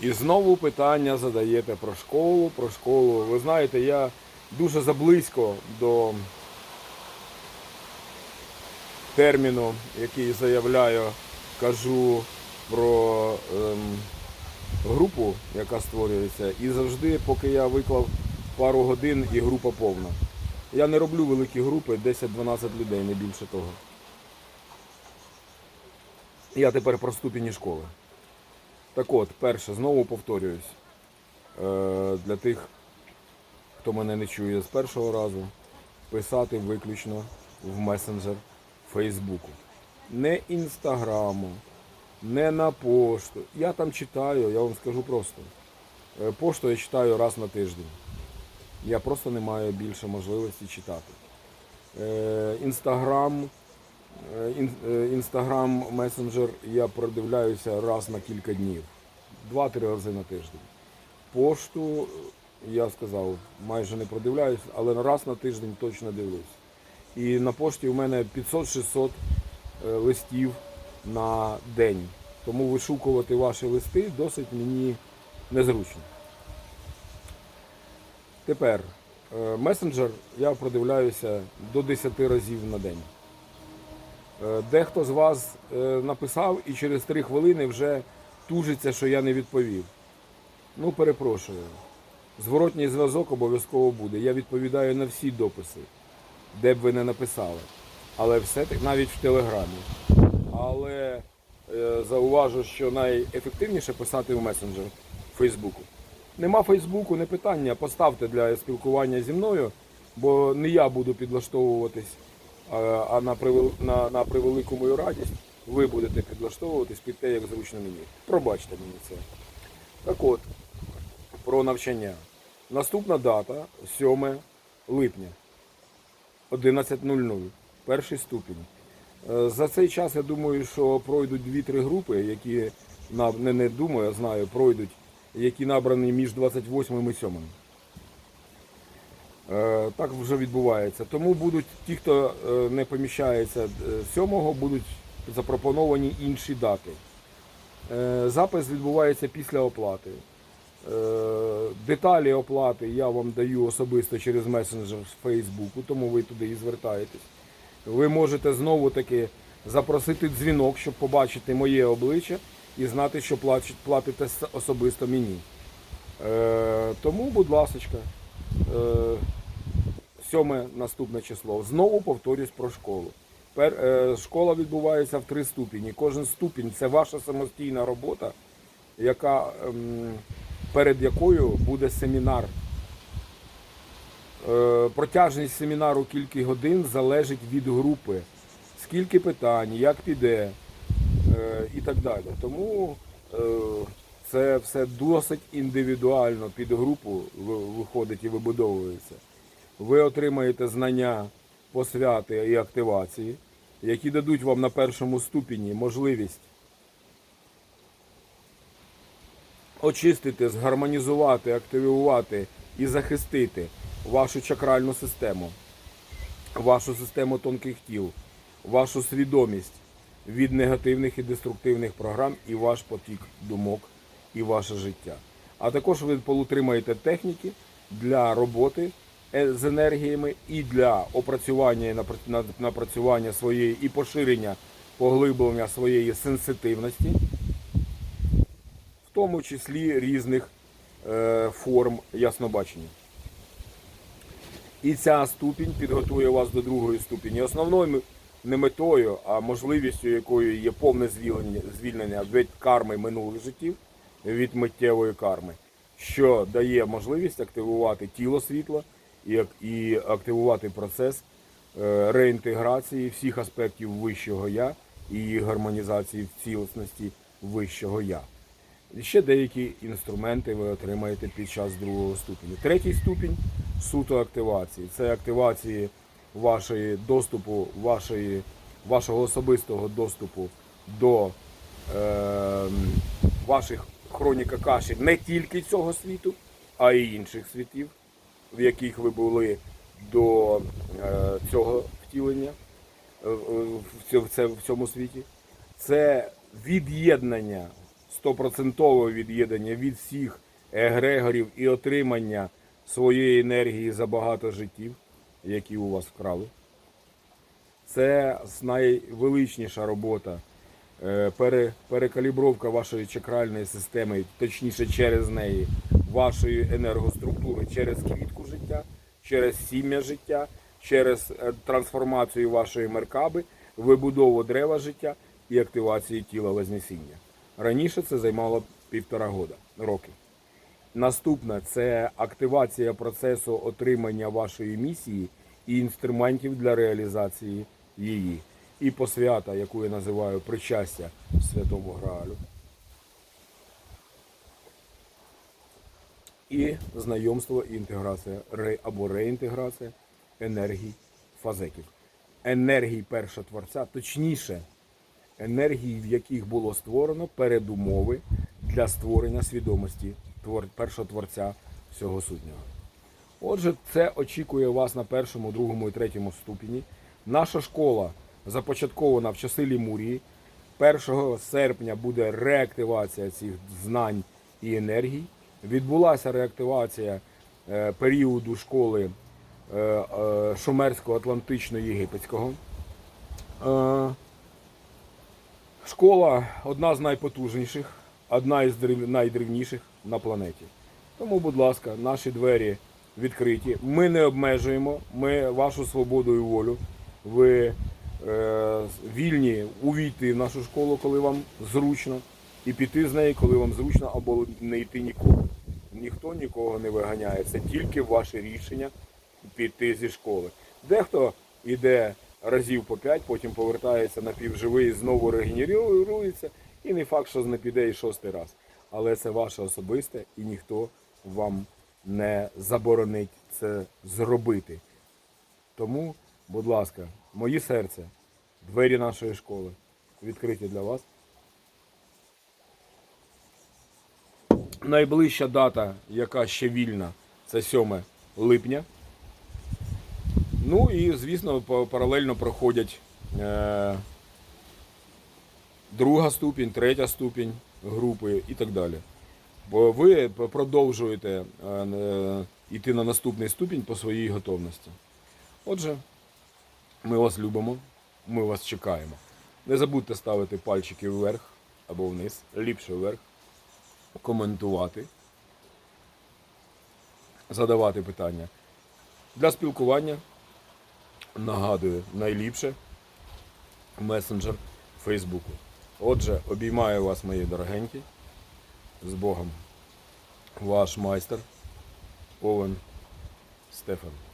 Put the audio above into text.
І знову питання задаєте про школу, про школу. Ви знаєте, я дуже заблизько до терміну, який заявляю, кажу про ем, групу, яка створюється, і завжди, поки я виклав пару годин і група повна. Я не роблю великі групи, 10-12 людей, не більше того. Я тепер про ступені школи. Так от, перше, знову повторююсь. Е, для тих, хто мене не чує з першого разу, писати виключно в месенджер Фейсбуку. Не інстаграму, не на пошту. Я там читаю, я вам скажу просто. Е, Пошту я читаю раз на тиждень. Я просто не маю більше можливості читати. Е, Інстаграм, ін- інстаграм месенджер я продивляюся раз на кілька днів. Два-три рази на тиждень. Пошту, е, я сказав, майже не продивляюсь, але раз на тиждень точно дивлюсь. І на пошті у мене 500-600 е, листів на день. Тому вишукувати ваші листи досить мені незручно. Тепер е, месенджер я продивляюся до 10 разів на день. Е, Дехто з вас е, написав і через 3 хвилини вже тужиться, що я не відповів. Ну, перепрошую. Зворотній зв'язок обов'язково буде. Я відповідаю на всі дописи, де б ви не написали. Але все таки навіть в Телеграмі. Але е, зауважу, що найефективніше писати в месенджер Фейсбуку. Нема Фейсбуку, не питання. Поставте для спілкування зі мною, бо не я буду підлаштовуватись, а- на, на, на превелику мою радість ви будете підлаштовуватись під те, як зручно мені. Пробачте мені це. Так от, про навчання. Наступна дата 7 липня 11.00. Перший ступінь. Е, За цей час я думаю, що пройдуть 2-3 групи, які не, не думаю, а знаю, пройдуть, які набрані між 28 і 7. Е, Так вже відбувається. Тому будуть ті, хто е, не поміщається 7, будуть запропоновані інші дати. Е, Запис відбувається після оплати. Е, Деталі оплати я вам даю особисто через месенджер з Фейсбуку, тому ви туди і звертаєтесь. Ви можете знову таки запросити дзвінок, щоб побачити моє обличчя і знати, що платите особисто мені. Е, тому, будь ласка, е, сьоме наступне число. Знову повторюсь про школу. Е, школа відбувається в три ступені. Кожен ступінь це ваша самостійна робота, яка, ем, перед якою буде семінар. Е, Протяжність семінару кілька годин залежить від групи, скільки питань, як піде е, і так далі. Тому це все досить індивідуально під групу виходить і вибудовується. Ви отримаєте знання посвяти і активації, які дадуть вам на першому ступені можливість очистити, згармонізувати, активувати і захистити вашу чакральну систему, вашу систему тонких тіл, вашу свідомість від негативних і деструктивних програм і ваш потік думок і ваше життя. А також ви отримаєте техніки для роботи з енергіями і для опрацювання напрацювання своєї і поширення поглиблення своєї сенситивності в тому числі різних е, форм яснобачення. І ця ступінь підготує вас до другої ступені. Основною не метою, а можливістю, якою є повне звільнення від карми минулих життів, від миттєвої карми, що дає можливість активувати тіло світла і, активувати процес е, реінтеграції всіх аспектів вищого я і гармонізації в цілісності вищого я. Ще деякі інструменти ви отримаєте під час другого ступеня. Третій ступінь суто активації. Це активації вашої доступу, вашої, вашого особистого доступу до е, ваших хроніка каші не тільки цього світу, а й інших світів, в яких ви були до е, цього втілення е, в цьому світі. Це від'єднання стопроцентове від'єднання від всіх егрегорів і отримання своєї енергії за багато життів, які у вас вкрали. Це найвеличніша робота. Е, пере- перекалібровка вашої чакральної системи, точніше через неї, вашої енергоструктури через квітку життя, через сім'я життя, через е, трансформацію вашої меркаби, вибудову дерева життя і активацію тіла Вознесіння. Раніше це займало півтора года, роки. Наступне це активація процесу отримання вашої місії і інструментів для реалізації її. І посвята, яку я називаю причастя Святому Граалю. І знайомство і інтеграція або реінтеграція енергій фазеків. Енергій першотворця, точніше, енергії, в яких було створено передумови для створення свідомості твор- першотворця всього сутнього. Отже, це очікує вас на першому, другому і третьому ступені. Наша школа започаткована в часи Лімурії. 1 серпня буде реактивація цих знань і енергій. Відбулася реактивація е, періоду школи е, е, Шумерсько-Атлантично-Єгипетського. Школа одна з найпотужніших, одна із древ- найдревніших на планеті. Тому, будь ласка, наші двері відкриті. Ми не обмежуємо, ми вашу свободу і волю. Ви вільні увійти в нашу школу, коли вам зручно, і піти з неї, коли вам зручно, або не йти ніколи. Ніхто нікого не виганяє. Це тільки ваше рішення піти зі школи. Дехто йде разів по п'ять, потім повертається напівживий, знову регенерується, і не факт, що не піде і шостий раз. Але це ваше особисте, і ніхто вам не заборонить це зробити. Тому, будь ласка, мої серця, двері нашої школи відкриті для вас. Найближча дата, яка ще вільна, це 7 липня. Ну і, звісно, паралельно проходять е, друга ступінь, третя ступінь групи і так далі. Бо ви продовжуєте е, е, йти на наступний ступінь по своїй готовності. Отже, ми вас любимо, ми вас чекаємо. Не забудьте ставити пальчики вверх або вниз, ліпше вверх, коментувати, задавати питання. Для спілкування нагадую, найліпше месенджер Фейсбуку. Отже, обіймаю вас, мої дорогенькі, з Богом. Ваш майстер Овен Стефан.